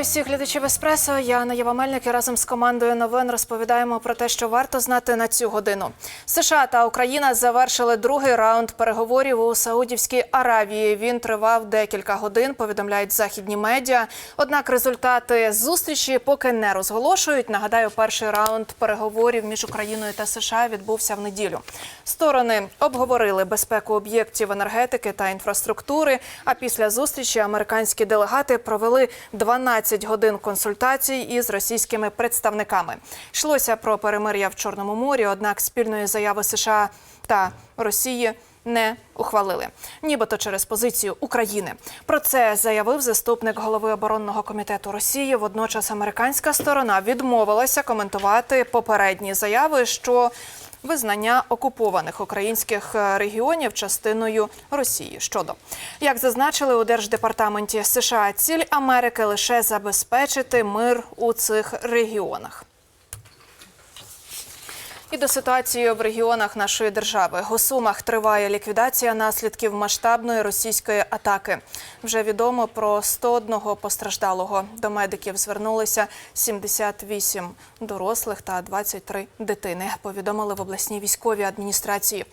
Вітаю всіх глядачів Еспресо. Я Анна Єва Мельник і разом з командою новин розповідаємо про те, що варто знати на цю годину. США та Україна завершили другий раунд переговорів у Саудівській Аравії. Він тривав декілька годин. Повідомляють західні медіа. Однак результати зустрічі поки не розголошують. Нагадаю, перший раунд переговорів між Україною та США відбувся в неділю. Сторони обговорили безпеку об'єктів енергетики та інфраструктури. А після зустрічі американські делегати провели 12 годин консультацій із російськими представниками. Йшлося про перемир'я в Чорному морі, однак спільної заяви США та Росії. Не ухвалили, нібито через позицію України. Про це заявив заступник голови оборонного комітету Росії. Водночас американська сторона відмовилася коментувати попередні заяви, що визнання окупованих українських е, регіонів частиною Росії. Щодо як зазначили у держдепартаменті США, ціль Америки лише забезпечити мир у цих регіонах. І до ситуації в регіонах нашої держави у Сумах триває ліквідація наслідків масштабної російської атаки. Вже відомо про 101 постраждалого. До медиків звернулися 78 дорослих та 23 дитини. Повідомили в обласній військовій адміністрації.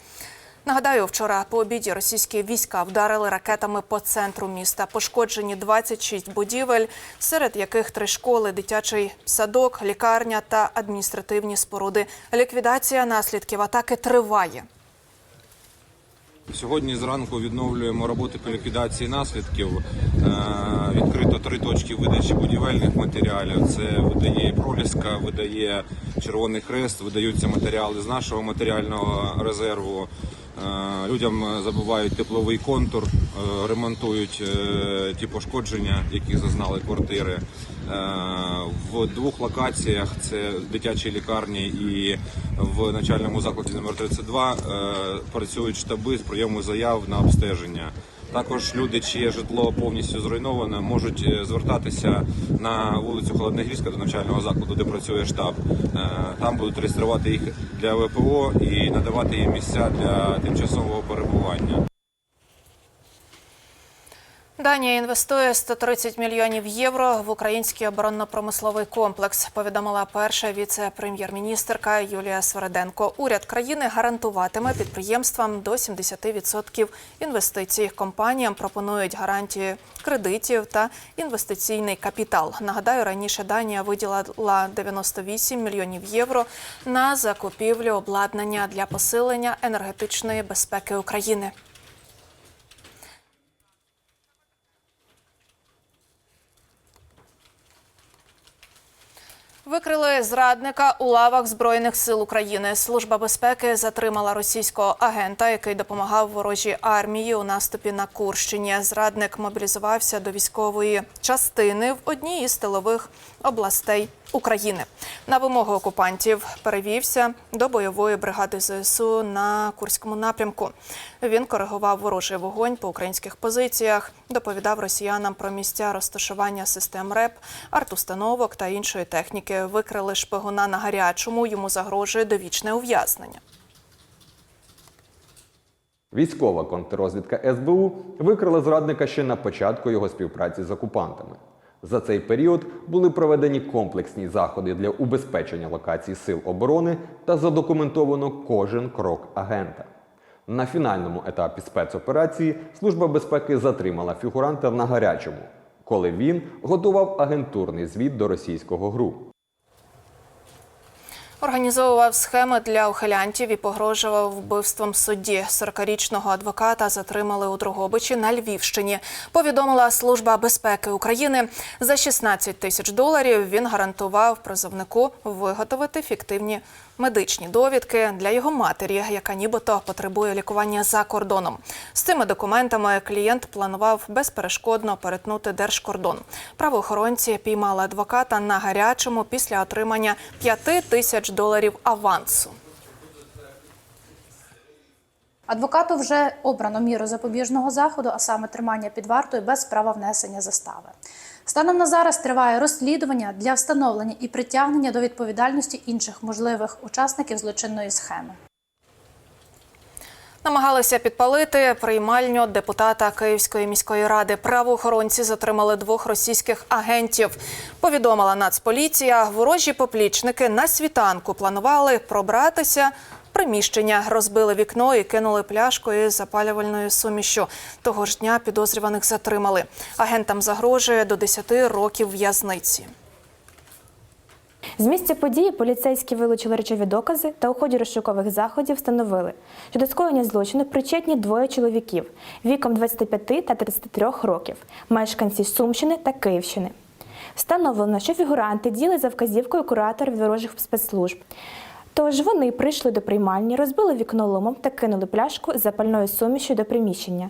Нагадаю, вчора по обіді російські війська вдарили ракетами по центру міста. Пошкоджені 26 будівель, серед яких три школи, дитячий садок, лікарня та адміністративні споруди. Ліквідація наслідків атаки триває. Сьогодні зранку відновлюємо роботи по ліквідації наслідків. Е, Відкрито три точки видачі будівельних матеріалів. Це видає Проліска, видає Червоний Хрест, видаються матеріали з нашого матеріального резерву. Е, Людям забувають тепловий контур, е, ремонтують е, ті пошкодження, яких зазнали квартири. Е, В двох локаціях це в дитячій лікарні і в начальному закладі номер 32 е, працюють штаби з прийому заяв на обстеження. Також люди, чиє житло повністю зруйноване, можуть е, звертатися на вулицю Холодногірська до навчального закладу, де працює штаб. Е, Там будуть реєструвати їх для ВПО і надавати їм місця для тимчасового перебування. Данія інвестує 130 мільйонів євро в український оборонно-промисловий комплекс. Повідомила перша віце-прем'єр-міністерка Юлія Свереденко. Уряд країни гарантуватиме підприємствам до 70% інвестицій. Компаніям пропонують гарантії кредитів та інвестиційний капітал. Нагадаю, раніше Данія виділила 98 мільйонів євро на закупівлю обладнання для посилення енергетичної безпеки України. Викрили зрадника у лавах збройних сил України. Служба безпеки затримала російського агента, який допомагав ворожій армії у наступі на Курщині. Зрадник мобілізувався до військової частини в одній із тилових областей України. На вимогу окупантів перевівся до бойової бригади ЗСУ на Курському напрямку. Він коригував ворожий вогонь по українських позиціях, доповідав росіянам про місця розташування систем РЕП, артустановок та іншої техніки. Викрили шпигуна на гарячому. Йому загрожує довічне ув'язнення. Військова контррозвідка СБУ викрила зрадника ще на початку його співпраці з окупантами. За цей період були проведені комплексні заходи для убезпечення локацій сил оборони та задокументовано кожен крок агента. На фінальному етапі спецоперації Служба безпеки затримала фігуранта на гарячому, коли він готував агентурний звіт до російського ГРУ. Організовував схеми для ухилянтів і погрожував вбивством судді. 40-річного адвоката затримали у Дрогобичі на Львівщині. Повідомила Служба безпеки України. За 16 тисяч доларів він гарантував призовнику виготовити фіктивні медичні довідки для його матері, яка нібито потребує лікування за кордоном. З цими документами клієнт планував безперешкодно перетнути держкордон. Правоохоронці піймали адвоката на гарячому після отримання 5 тисяч доларів авансу. Адвокату вже обрано міру запобіжного заходу, а саме тримання під вартою без права внесення застави. Станом на зараз триває розслідування для встановлення і притягнення до відповідальності інших можливих учасників злочинної схеми. Намагалися підпалити приймальню депутата Київської міської ради. Правоохоронці затримали двох російських агентів. Повідомила Нацполіція. Ворожі поплічники на світанку планували пробратися. Приміщення розбили вікно і кинули пляшку із запалювальною сумішю. Того ж дня підозрюваних затримали. Агентам загрожує до 10 років в'язниці. З місця події поліцейські вилучили речові докази та у ході розшукових заходів встановили, що до скоєння злочину причетні двоє чоловіків віком 25 та 33 років, мешканці Сумщини та Київщини. Встановлено, що фігуранти діли за вказівкою куратора від ворожих спецслужб. Тож вони прийшли до приймальні, розбили вікно ломом та кинули пляшку з запальною сумішю до приміщення.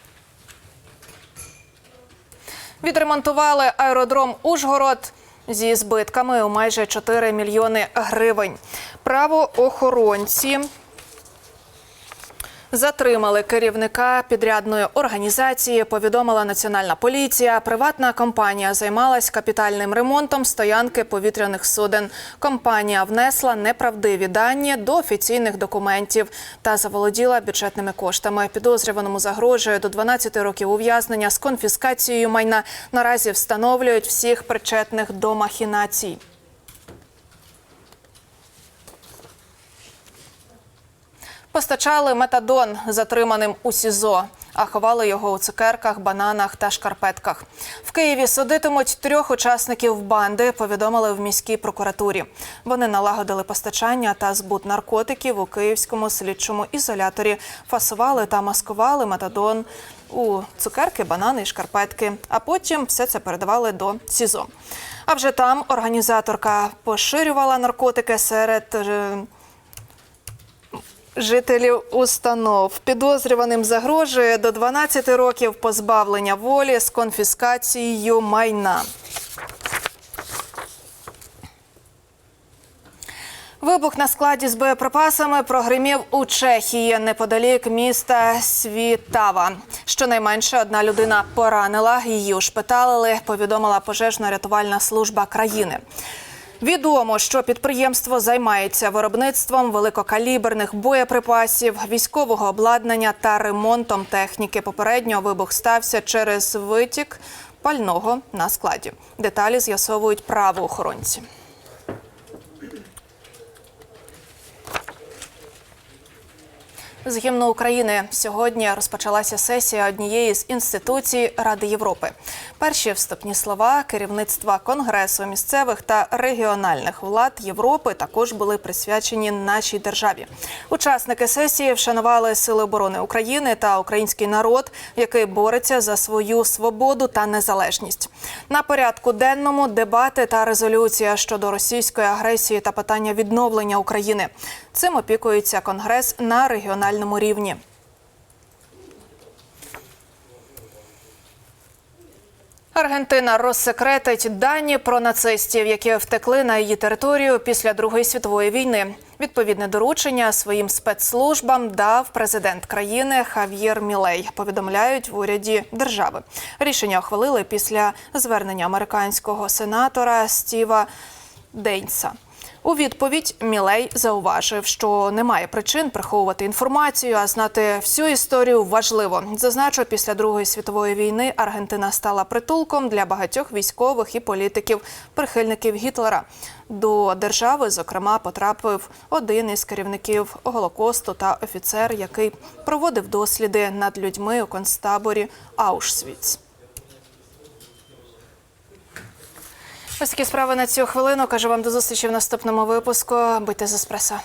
Відремонтували аеродром Ужгород зі збитками у майже 4 мільйони гривень. Правоохоронці Затримали керівника підрядної організації. Повідомила національна поліція. Приватна компанія займалась капітальним ремонтом стоянки повітряних суден. Компанія внесла неправдиві дані до офіційних документів та заволоділа бюджетними коштами. Підозрюваному загрожує до 12 років ув'язнення з конфіскацією майна. Наразі встановлюють всіх причетних до махінацій. Постачали метадон затриманим у СІЗО, а ховали його у цукерках, бананах та шкарпетках. В Києві судитимуть трьох учасників банди. Повідомили в міській прокуратурі. Вони налагодили постачання та збут наркотиків у київському слідчому ізоляторі, фасували та маскували метадон у цукерки, банани і шкарпетки. А потім все це передавали до СІЗО. А вже там організаторка поширювала наркотики серед. Жителів установ підозрюваним загрожує до 12 років позбавлення волі з конфіскацією майна. Вибух на складі з боєприпасами прогримів у Чехії неподалік міста Світава. Щонайменше одна людина поранила, її ушпиталили, повідомила пожежно-рятувальна служба країни. Відомо, що підприємство займається виробництвом великокаліберних боєприпасів, військового обладнання та ремонтом техніки. Попередньо вибух стався через витік пального на складі. Деталі з'ясовують правоохоронці. З гімну України сьогодні розпочалася сесія однієї з інституцій Ради Європи. Перші вступні слова керівництва Конгресу місцевих та регіональних влад Європи також були присвячені нашій державі. Учасники сесії вшанували сили оборони України та український народ, який бореться за свою свободу та незалежність. На порядку денному дебати та резолюція щодо російської агресії та питання відновлення України. Цим опікується Конгрес на регіональному рівні. Аргентина розсекретить дані про нацистів, які втекли на її територію після Другої світової війни. Відповідне доручення своїм спецслужбам дав президент країни Хав'єр Мілей. Повідомляють в уряді держави. Рішення ухвалили після звернення американського сенатора Стіва Дейнса. У відповідь Мілей зауважив, що немає причин приховувати інформацію, а знати всю історію важливо. Зазначу, після Другої світової війни Аргентина стала притулком для багатьох військових і політиків, прихильників Гітлера. До держави, зокрема, потрапив один із керівників Голокосту та офіцер, який проводив досліди над людьми у концтаборі Аушвіц. Ось такі справи на цю хвилину. Кажу вам до зустрічі в наступному випуску. Будьте з еспресо.